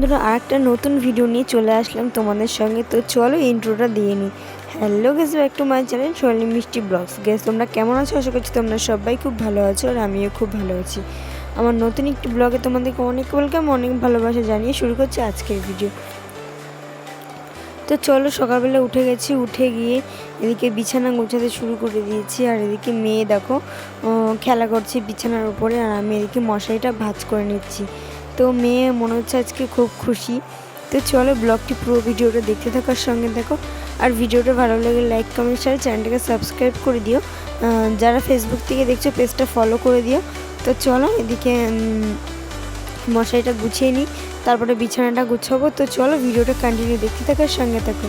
বন্ধুরা আর একটা নতুন ভিডিও নিয়ে চলে আসলাম তোমাদের সঙ্গে। তো চলো ইন্ট্রোটা দিয়ে নিই hello guys back to my channel Sonali Mishti vlogs guys তোমরা কেমন আছো? আশা করছি তোমরা সবাই খুব ভালো আছো আর আমিও খুব ভালো আছি। আমার নতুন একটি ব্লগে তোমাদেরকে অনেক ওয়েলকাম অনেক ভালোবাসা জানিয়ে শুরু করছি আজকের ভিডিও তো চলো, সকালবেলা উঠে গেছি, উঠে গিয়ে এদিকে বিছানা গোছাতে শুরু করে দিয়েছি। আর এদিকে মেয়ে দেখো খেলা করছে বিছানার উপরে আর আমি এদিকে মশারিটা ভাঁজ করে নিচ্ছি। তো মেয়ে, মনে হচ্ছে আজকে খুব খুশি। তো চলো ব্লগটি পুরো ভিডিওটা দেখতে থাকার সঙ্গে দেখো আর ভিডিওটা ভালো লাগে লাইক কমেন্ট শেয়ার চ্যানেলটাকে সাবস্ক্রাইব করে দিও। যারা ফেসবুক থেকে দেখছ পেজটা ফলো করে দিও। তো চলো এদিকে মশারিটা গুছিয়ে নিই, তারপরে বিছানাটা গুছাবো। তো চলো ভিডিওটা কন্টিনিউ দেখতে থাকার সঙ্গে থাকো।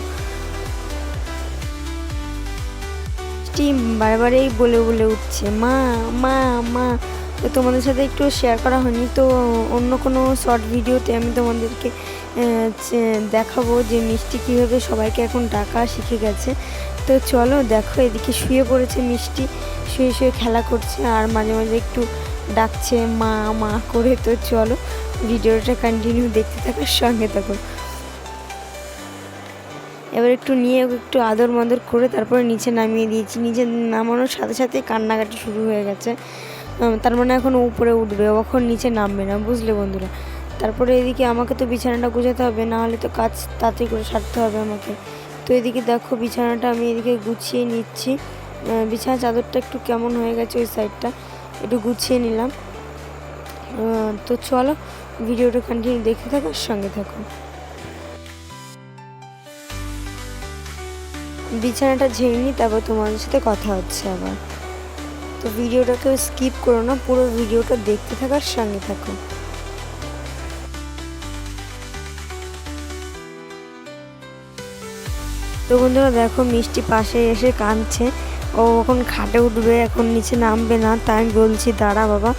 বারবারেই বলে বলে উঠছে, মা মা মা। তো তোমাদের সাথে একটু শেয়ার করা হয়নি। তো অন্য কোনো শর্ট ভিডিওতে আমি তোমাদেরকে দেখাবো যে মিষ্টি কীভাবে সবাইকে এখন ডাকা শিখে গেছে। তো চলো দেখো, এদিকে শুয়ে পড়েছে মিষ্টি। শুয়ে শুয়ে খেলা করছে আর মাঝে মাঝে একটু ডাকছে মা মা করে। তো চলো ভিডিওটা কন্টিনিউ দেখতে থাকার সঙ্গে থাকো। এবার একটু নিয়ে একটু আদর মাদর করে তারপরে নিচে নামিয়ে দিয়েছি। নিচে নামানোর সাথে সাথে কান্নাকাটি শুরু হয়ে গেছে। তার মানে এখন উপরে উঠবে, ও এখন নিচে নামবে না, বুঝলে বন্ধুরা? তারপরে এদিকে আমাকে তো বিছানাটা গুছাতে হবে, না হলে তো কাজ তাড়াতাড়ি করে সারতে হবে আমাকে। তো এদিকে দেখো বিছানাটা আমি এদিকে গুছিয়ে নিচ্ছি। বিছানা চাদরটা একটু কেমন হয়ে গেছে ওই সাইডটা, একটু গুছিয়ে নিলাম। তো চলো ভিডিওটা কন্টিনিউ দেখতে থাকো সঙ্গে থাকো। বিছানাটা ঝেড়ে নিই তারপর তোমাদের সাথে কথা হচ্ছে আবার। তো ভিডিওটাকে স্কিপ করো না, পুরো ভিডিওটা দেখতে থাকার সঙ্গে থাকো। তো বন্ধুরা দেখো, মিষ্টি পাশে এসে কাঁদছে। ও এখন খাটে উঠবে, এখন নিচে নামবে না, তাই আমি বলছি, দাঁড়া বাবা,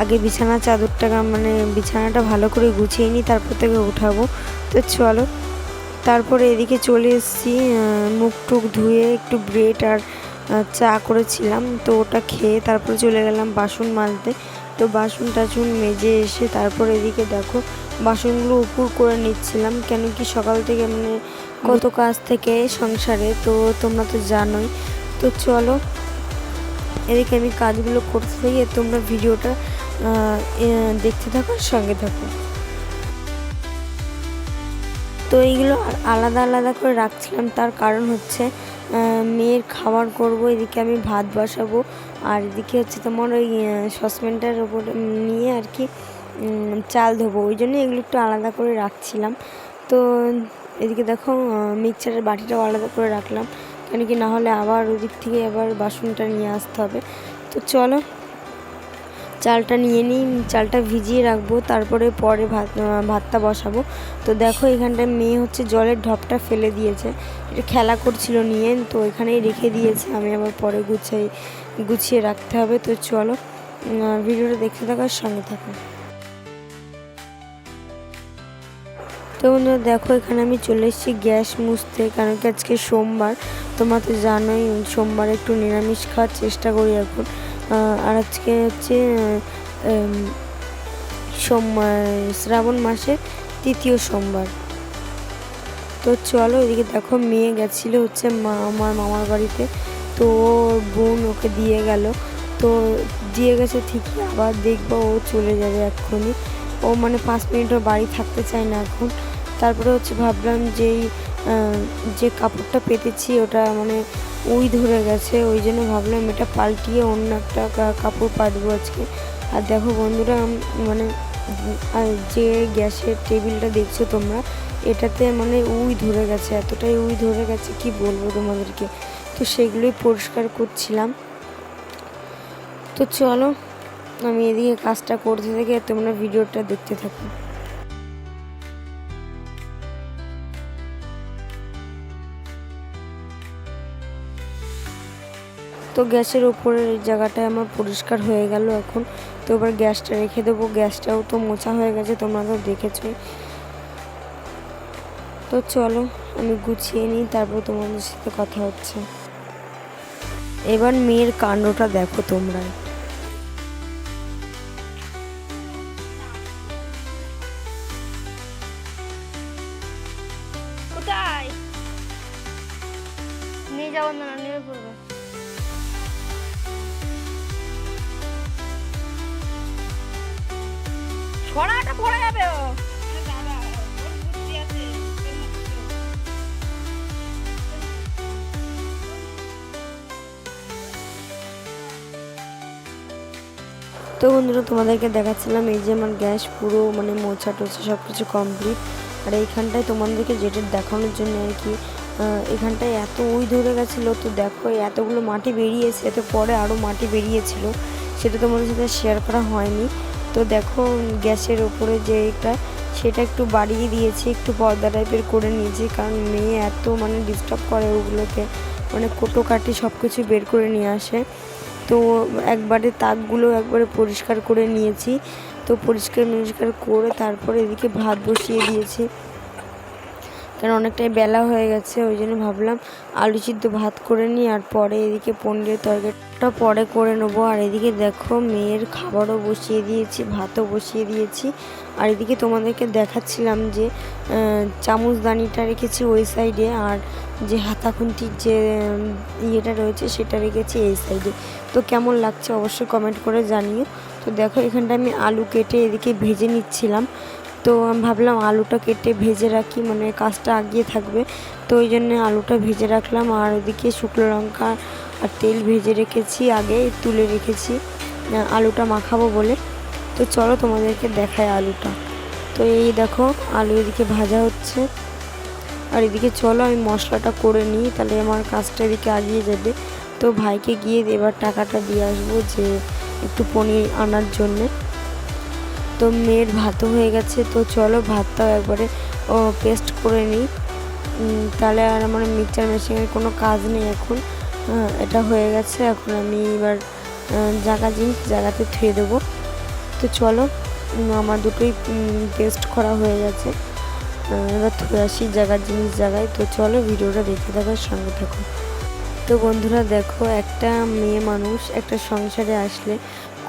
আগে বিছানা, চাদরটাকে মানে বিছানাটা ভালো করে গুছিয়ে নিই তারপর থেকে উঠাবো। তো চলো, তারপরে এদিকে চলে এসেছি মুখ টুক ধুয়ে একটু ব্রেড আর চা করেছিলাম। তো ওটা খেয়ে তারপরে চলে গেলাম বাসন মাজতে। তো বাসন টাসন মেজে এসে তারপর এদিকে দেখো, বাসনগুলো উপর করে নিচ্ছিলাম। কেন কি সকাল থেকে মানে কত কাজ থেকে সংসারে, তো তোমরা তো জানোই। তো চলো, এদিকে আমি কাজগুলো করতে থাকি তোমরা ভিডিওটা দেখতে থাকো সঙ্গে থাকো। তো এইগুলো আলাদা আলাদা করে রাখছিলাম, তার কারণ হচ্ছে মেয়ের খাবার করব, এদিকে আমি ভাত বসাবো, আর এদিকে হচ্ছে তোমার ওই সসপ্যানটার ওপর নিয়ে আর কি চাল ধোবো। ওই জন্য এগুলো একটু আলাদা করে রাখছিলাম। তো এদিকে দেখো মিক্সারের বাটিটাও আলাদা করে রাখলাম। কেন কি না হলে আবার ওদিক থেকে আবার বাসনটা নিয়ে আসতে হবে। তো চলো চালটা নিয়ে নিই, চালটা ভিজিয়ে রাখব, তারপরে পরে ভাত ভাতটা বসাবো। তো দেখো এখানটায় মেয়ে হচ্ছে জলের ঢপটা ফেলে দিয়েছে। খেলা করছিল নিয়ে, তো এখানেই রেখে দিয়েছে। আমি আবার পরে গুছাই, গুছিয়ে রাখতে হবে। তো চলো ভিডিওটা দেখতে থাকার সঙ্গে থাকো। তো বন্ধুরা, দেখো এখানে আমি চলে এসেছি গ্যাস মুছতে, কারণ কি আজকে সোমবার। তোমরা তো জানোই, সোমবার একটু নিরামিষ খাওয়ার চেষ্টা করি এখন। আর আজকে হচ্ছে সোমবার, শ্রাবণ মাসের তৃতীয় সোমবার। তো চলো এদিকে দেখো, মেয়ে গেছিল হচ্ছে মা, আমার মামার বাড়িতে। তো ওর বোন ওকে দিয়ে গেল। তো দিয়ে গেছে ঠিকই, আবার দেখব ও চলে যাবে এক্ষুনি। ও মানে পাঁচ মিনিট মিনিটও বাড়ি থাকতে চায় না এখন। তারপরে হচ্ছে ভাবলাম যেই যে কাপড়টা পেতেছি, ওটা মানে উই ধরে গেছে, ওই জন্য ভাবলাম এটা পাল্টিয়ে অন্য একটা কাপড় পাতবো আজকে। আর দেখো বন্ধুরা মানে যে গ্যাসের টেবিলটা দেখছ তোমরা, এটাতে মানে উই ধরে গেছে, এতটাই উই ধরে গেছে, কি বলব তোমাদেরকে? তো সেগুলোই পরিষ্কার করছিলাম। তো চলো, আমি এদিকে কাজটা করতে থেকে তোমরা ভিডিওটা দেখতে থাকো। তো গ্যাসের ওপরের এই জায়গাটায় আমার পরিষ্কার হয়ে গেল এখন। তো এবার গ্যাসটা রেখে দেবো। গ্যাসটাও তো মোছা হয়ে গেছে, তোমরা তো দেখেছোই। তো চলো, আমি গুছিয়ে নিই, তারপর তোমাদের সাথে কথা হচ্ছে। এবার মেয়ের কাণ্ডটা দেখো তোমরা। পড়াটা পড়ে যাবে ও। তো বন্ধুরা, তোমাদেরকে দেখাচ্ছিলাম এই যে আমার গ্যাস পুরো মানে মোছা টোছা সব কিছু কমপ্লিট আর এইখানটায় তোমাদেরকে যেটা দেখানোর জন্য আর কি এখানটায় এত ওই ধরে গেছিল, তো দেখো এতগুলো মাটি বেরিয়েছে, এতে পরে আরও মাটি বেরিয়েছিল, সেটা তোমাদের সাথে শেয়ার করা হয়নি। তো দেখো গ্যাসের ওপরে যে এটা, সেটা একটু বাড়িয়ে দিয়েছি, একটু পর্দা টাইপের করে নিয়েছি, কারণ মেয়ে এত মানে ডিস্টার্ব করে ওগুলোকে। মানে কোটো কাটি সব কিছু বের করে নিয়ে আসে। তো একবারে তাকগুলো একবারে পরিষ্কার করে নিয়েছি। তো পরিষ্কার পরিষ্কার করে তারপরে এদিকে ভাত বসিয়ে দিয়েছি। কারণ অনেকটাই বেলা হয়ে গেছে, ওই জন্য ভাবলাম আলু সিদ্ধ ভাত করে নিই আর পরে এদিকে পনিরের তরকারিটা পরে করে নেব। আর এদিকে দেখো মেয়ের খাবারও বসিয়ে দিয়েছি, ভাতও বসিয়ে দিয়েছি। আর এদিকে তোমাদেরকে দেখাচ্ছিলাম যে চামচদানিটা রেখেছি ওই সাইডে আর যে হাতা খুন্তির যে ইয়েটা রয়েছে সেটা রেখেছি এই সাইডে। তো কেমন লাগছে অবশ্যই কমেন্ট করে জানিও। তো দেখো এখানটা আমি আলু কেটে এদিকে ভেজে নিচ্ছিলাম। তো আমি ভাবলাম আলুটা কেটে ভেজে রাখি মানে কাজটা আগিয়ে থাকবে। তো ওই জন্য আলুটা ভেজে রাখলাম, আর ওদিকে শুকনো লঙ্কা আর তেল ভেজে রেখেছি, আগে তুলে রেখেছি। আলুটা মাখাবো বলে। তো চলো তোমাদেরকে দেখায় আলুটা। তো এই দেখো, আলু এদিকে ভাজা হচ্ছে। আর এদিকে চলো আমি মশলাটা করে নিই, তাহলে আমার কাজটা এদিকে আগিয়ে যাবে। তো ভাইকে গিয়ে এবার টাকাটা দিয়ে আসব যে একটু পনির আনার জন্যে। তো মেয়ের ভাতও হয়ে গেছে তো চলো ভাতটাও একবারে ও পেস্ট করে নিই। তাহলে আর আমার মিক্সচার মেশিনের কোনো কাজ নেই এখন। আহ, এটা হয়ে গেছে এখন আমি এবার জায়গা জিনিস জায়গাতে থুয়ে দেবো। তো চলো আমার দুটোই পেস্ট করা হয়ে গেছে। এবার থুয়ে আসি জায়গার জিনিস জায়গায় তো চলো ভিডিওটা দেখতে থাকার সঙ্গে থাকো। তো বন্ধুরা দেখো একটা মেয়ে মানুষ একটা সংসারে আসলে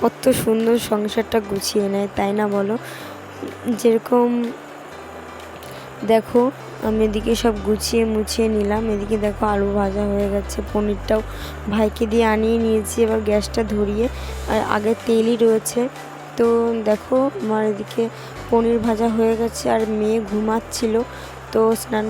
কত সুন্দর সংসারটা গুছিয়ে নেয়, তাই না বলো? যেরকম, দেখো, আমি এদিকে সব গুছিয়ে মুছিয়ে নিলাম, এদিকে দেখো আলু ভাজা হয়ে গেছে, পনিরটাও ভাইকে দিয়ে আনিয়ে নিয়েছি, এবার গ্যাসটা ধরিয়ে, আর আগে তেলই রয়েছে, তো দেখো আমার এদিকে পনির ভাজা হয়ে গেছে, আর মেয়ে ঘুমাচ্ছিল, তো স্নান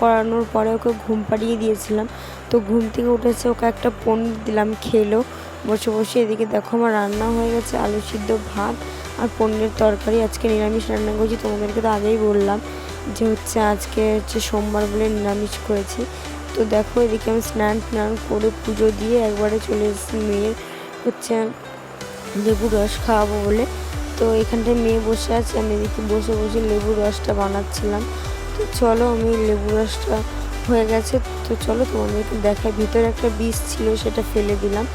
করানোর পরে ওকে ঘুম পাড়িয়ে দিয়েছিলাম, তো ঘুম থেকে উঠেছে, ওকে একটা পনির দিলাম, খেলো বসে বসে এদিকে দেখো আমার রান্না হয়ে গেছে, আলু সিদ্ধ, ভাত আর পনিরের তরকারি। আজকে নিরামিষ রান্না করছি, তোমাদেরকে তো আগেই বললাম যে হচ্ছে আজকে হচ্ছে সোমবার বলে নিরামিষ করেছি। তো দেখো এদিকে আমি স্নান স্নান করে পুজো দিয়ে একবারে চলে এসেছি মেয়ের হচ্ছে লেবু রস খাওয়াবো বলে। তো এখানটায় মেয়ে বসে আছে, আমি এদিকে বসে বসে লেবু রসটা বানাচ্ছিলাম। তো চলো আমি লেবু রসটা হয়ে গেছে, তো চলো তোমাদেরকে দেখায় ভিতরে একটা বীজ ছিল, সেটা ফেলে দিলাম।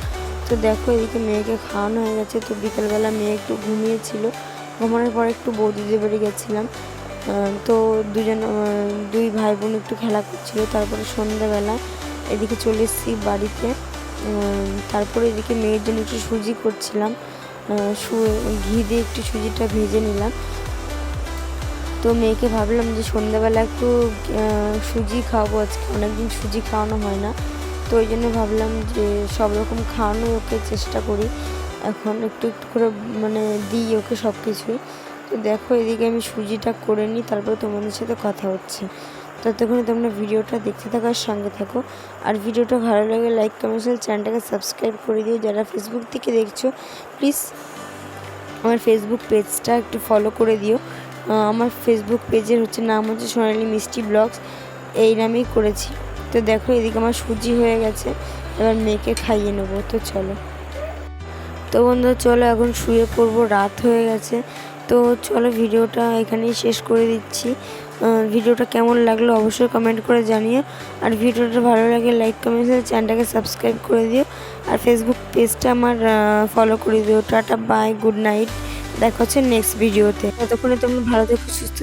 তো দেখো এদিকে মেয়েকে খাওয়ানো হয়ে গেছে। তো বিকেলবেলা মেয়ে একটু ঘুমিয়েছিল। ঘুমানোর পর একটু বৌদিদের বাড়ি গেছিলাম। তো দুজন দুই ভাই বোন একটু খেলা করছিল। তারপরে সন্ধ্যাবেলা এদিকে চলে এসেছি বাড়িতে। তারপরে এদিকে মেয়ের জন্য একটু সুজি করছিলাম। ঘি দিয়ে একটু সুজিটা ভেজে নিলাম। তো মেয়েকে ভাবলাম যে সন্ধ্যাবেলা একটু সুজি খাওয়াবো। আজকে অনেকদিন সুজি খাওয়ানো হয় না। তো ওই জন্য ভাবলাম যে সব রকম খাওয়ানোর ওকে চেষ্টা করি। এখন একটু একটু করে মানে দিই ওকে সব কিছুই। তো দেখো এদিকে আমি সুজিটা করে নিই, তারপর তোমাদের সাথে কথা হচ্ছে। ততক্ষণে তোমরা ভিডিওটা দেখতে থাকার সঙ্গে থাকো। আর ভিডিওটা ভালো লাগে লাইক কমেন্ট চ্যানেলটাকে সাবস্ক্রাইব করে দিও। যারা ফেসবুক থেকে দেখছ প্লিজ আমার ফেসবুক পেজটা একটু ফলো করে দিও। আমার ফেসবুক পেজের হচ্ছে নাম হচ্ছে সোনালি মিষ্টি ব্লগস। এই নামেই করেছি। তো দেখো এদিকে আমার সুজি হয়ে গেছে, এবার মেয়েকে খাইয়ে নেব, তো চলো। তো বন্ধু, চলো এখন শুয়ে পড়ব, রাত হয়ে গেছে। তো চলো ভিডিওটা এখানেই শেষ করে দিচ্ছি। ভিডিওটা কেমন লাগল অবশ্যই কমেন্ট করে জানিও। আর ভিডিওটা ভালো লাগে লাইক কমেন্ট চ্যানেলটাকে সাবস্ক্রাইব করে দিও। আর ফেসবুক পেজটা আমার ফলো করে দিও। টাটা বাই গুড নাইট দেখা হচ্ছে নেক্সট ভিডিওতে ততক্ষণে তোমরা ভালো থেকো, সুস্থ